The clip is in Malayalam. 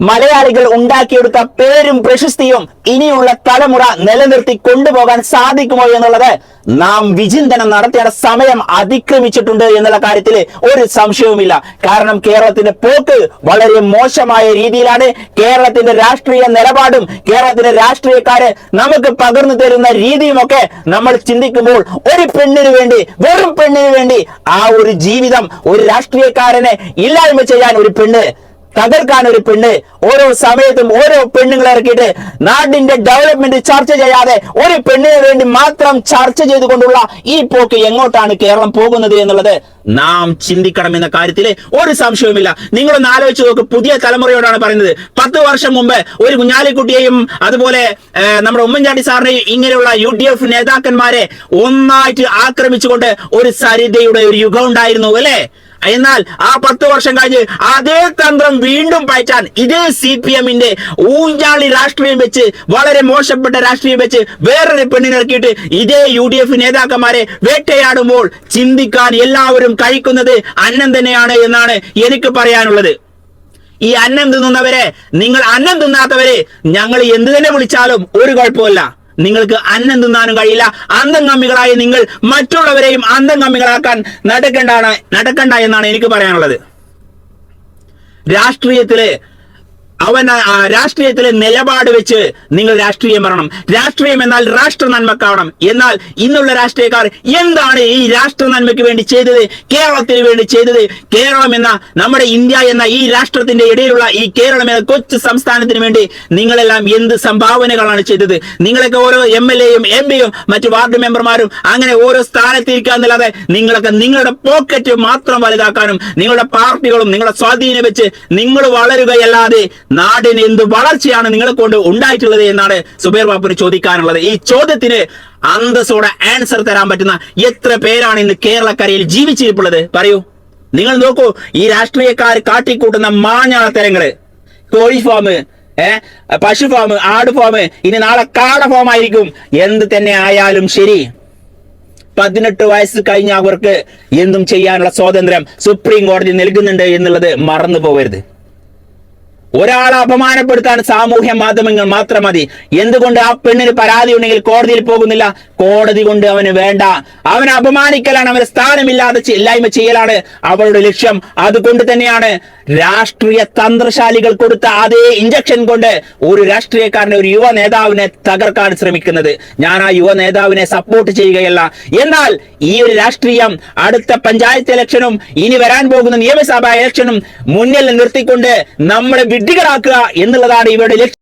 മലയാളികൾ ഉണ്ടാക്കിയെടുത്ത പേരും പ്രശസ്തിയും ഇനിയുള്ള തലമുറ നിലനിർത്തി കൊണ്ടുപോകാൻ സാധിക്കുമോ എന്നുള്ളത് നാം വിചിന്തനം നടത്തേണ്ട സമയം അതിക്രമിച്ചിട്ടുണ്ട് എന്നുള്ള കാര്യത്തിൽ ഒരു സംശയവുമില്ല. കാരണം കേരളത്തിന്റെ പോക്ക് വളരെ മോശമായ രീതിയിലാണ്. കേരളത്തിന്റെ രാഷ്ട്രീയ നിലപാടും കേരളത്തിന്റെ രാഷ്ട്രീയക്കാര് നമുക്ക് പകർന്നു തരുന്ന രീതിയുമൊക്കെ നമ്മൾ ചിന്തിക്കുമ്പോൾ ഒരു പെണ്ണിന് വേണ്ടി വെറും പെണ്ണിന് വേണ്ടി ആ ഒരു ജീവിതം ഒരു രാഷ്ട്രീയക്കാരനെ ഇല്ലായ്മ ചെയ്യാൻ ഒരു പെണ്ണ് തകർക്കാൻ ഒരു പെണ്ണ് ഓരോ സമയത്തും ഓരോ പെണ്ണുങ്ങളെ ഇറക്കിയിട്ട് നാടിന്റെ ഡെവലപ്മെന്റ് ചർച്ച ചെയ്യാതെ ഒരു പെണ്ണിന് വേണ്ടി മാത്രം ചർച്ച ചെയ്തുകൊണ്ടുള്ള ഈ പോക്ക് എങ്ങോട്ടാണ് കേരളം പോകുന്നത് എന്നുള്ളത് നാം ചിന്തിക്കണം എന്ന കാര്യത്തിൽ ഒരു സംശയവുമില്ല. നിങ്ങളൊന്ന് ആലോചിച്ച് നോക്ക്. പുതിയ തലമുറയോടാണ് പറയുന്നത്. പത്ത് വർഷം മുമ്പ് ഒരു കുഞ്ഞാലിക്കുട്ടിയെയും അതുപോലെ നമ്മുടെ ഉമ്മൻചാണ്ടി സാറിനെയും ഇങ്ങനെയുള്ള യു ഡി എഫ് നേതാക്കന്മാരെ ഒന്നായിട്ട് ആക്രമിച്ചുകൊണ്ട് ഒരു സരിതയുടെ ഒരു യുഗം ഉണ്ടായിരുന്നു അല്ലേ? എന്നാൽ ആ പത്ത് വർഷം കഴിഞ്ഞ് അതേ തന്ത്രം വീണ്ടും പയറ്റാൻ ഇതേ സി പി എമ്മിന്റെ ഊഞ്ചാളി രാഷ്ട്രീയം വെച്ച് വളരെ മോശപ്പെട്ട രാഷ്ട്രീയം വെച്ച് വേറൊരു പെണ്ണിനിറക്കിയിട്ട് ഇതേ യു ഡി എഫ് നേതാക്കന്മാരെ വേട്ടയാടുമ്പോൾ ചിന്തിക്കാൻ എല്ലാവരും കഴിക്കുന്നത് അന്നം തന്നെയാണ് എന്നാണ് എനിക്ക് പറയാനുള്ളത്. ഈ അന്നം തിന്നുന്നവരെ നിങ്ങൾ അന്നം തിന്നാത്തവരെ ഞങ്ങൾ എന്ത് തന്നെ വിളിച്ചാലും ഒരു കുഴപ്പമില്ല നിങ്ങൾക്ക് അന്നം തിന്നാനും കഴിയില്ല. അന്തം കമ്മികളായ നിങ്ങൾ മറ്റുള്ളവരെയും അന്തം കമ്മികളാക്കാൻ നടക്കണ്ടാണ് നടക്കണ്ട എന്നാണ് എനിക്ക് പറയാനുള്ളത്. രാഷ്ട്രീയത്തിൽ അവൻ രാഷ്ട്രീയത്തിലെ നിലപാട് വെച്ച് നിങ്ങൾ രാഷ്ട്രീയം വരണം. രാഷ്ട്രീയം എന്നാൽ രാഷ്ട്ര നന്മക്കാവണം. എന്നാൽ ഇന്നുള്ള രാഷ്ട്രീയക്കാർ എന്താണ് ഈ രാഷ്ട്ര നന്മയ്ക്ക് വേണ്ടി ചെയ്തത്? കേരളത്തിന് വേണ്ടി ചെയ്തത്? കേരളം എന്ന നമ്മുടെ ഇന്ത്യ എന്ന ഈ രാഷ്ട്രത്തിന്റെ ഇടയിലുള്ള ഈ കേരളം എന്ന കൊച്ചു സംസ്ഥാനത്തിന് വേണ്ടി നിങ്ങളെല്ലാം എന്ത് സംഭാവനകളാണ് ചെയ്തത്? നിങ്ങളൊക്കെ ഓരോ എം എൽ എയും എം പിയും മറ്റു വാർഡ് മെമ്പർമാരും അങ്ങനെ ഓരോ സ്ഥാനത്തിരിക്കാന്നല്ലാതെ നിങ്ങളൊക്കെ നിങ്ങളുടെ പോക്കറ്റ് മാത്രം വലുതാക്കാനും നിങ്ങളുടെ പാർട്ടികളും നിങ്ങളുടെ സ്വാധീനം വെച്ച് നിങ്ങൾ വളരുകയല്ലാതെ നാടിന് എന്ത് വളർച്ചയാണ് നിങ്ങളെ കൊണ്ട് ഉണ്ടായിട്ടുള്ളത് എന്നാണ് സുബേർ ബാബുന് ചോദിക്കാനുള്ളത്. ഈ ചോദ്യത്തിന് അന്തസ്സോടെ ആൻസർ തരാൻ പറ്റുന്ന എത്ര പേരാണ് ഇന്ന് കേരളക്കരയിൽ ജീവിച്ചിരിപ്പുള്ളത്? പറയൂ. നിങ്ങൾ നോക്കൂ ഈ രാഷ്ട്രീയക്കാർ കാട്ടിക്കൂട്ടുന്ന മാഞ്ഞാളത്തരങ്ങൾ കോഴി ഫാം ഏ പശു ഫാം ആട് ഫാം ഇനി നാളെ കാട ഫാം ആയിരിക്കും. എന്ത് തന്നെ ആയാലും ശരി. പതിനെട്ട് വയസ്സ് കഴിഞ്ഞ അവർക്ക് എന്തും ചെയ്യാനുള്ള സ്വാതന്ത്ര്യം സുപ്രീം കോടതി നൽകുന്നുണ്ട് എന്നുള്ളത് മറന്നു പോകരുത് ഒരാളെ അപമാനപ്പെടുത്താൻ സാമൂഹ്യ മാധ്യമങ്ങൾ മാത്രം മതി. എന്തുകൊണ്ട് ആ പെണ്ണിന് പരാതി ഉണ്ടെങ്കിൽ കോടതിയിൽ പോകുന്നില്ല? കോടതി കൊണ്ട് അവന് വേണ്ട. അവനെ അപമാനിക്കലാണ്. അവന് സ്ഥാനമില്ലാതെ ഇല്ലായ്മ ചെയ്യലാണ്. അവളുടെ ലക്ഷ്യം അതുകൊണ്ട് തന്നെയാണ്. രാഷ്ട്രീയ തന്ത്രശാലികൾ കൊടുത്ത അതേ ഇഞ്ചക്ഷൻ കൊണ്ട് ഒരു രാഷ്ട്രീയക്കാരനെ ഒരു യുവ നേതാവിനെ തകർക്കാൻ ശ്രമിക്കുന്നത്. ഞാൻ ആ യുവ നേതാവിനെ സപ്പോർട്ട് ചെയ്യുകയല്ല. എന്നാൽ ഈ ഒരു രാഷ്ട്രീയം അടുത്ത പഞ്ചായത്ത് ഇലക്ഷനും ഇനി വരാൻ പോകുന്ന നിയമസഭാ ഇലക്ഷനും മുന്നിൽ നിർത്തിക്കൊണ്ട് നമ്മളെ വിഡ്ഢികളാക്കുക എന്നുള്ളതാണ് ഇവരുടെ ലക്ഷ്യം.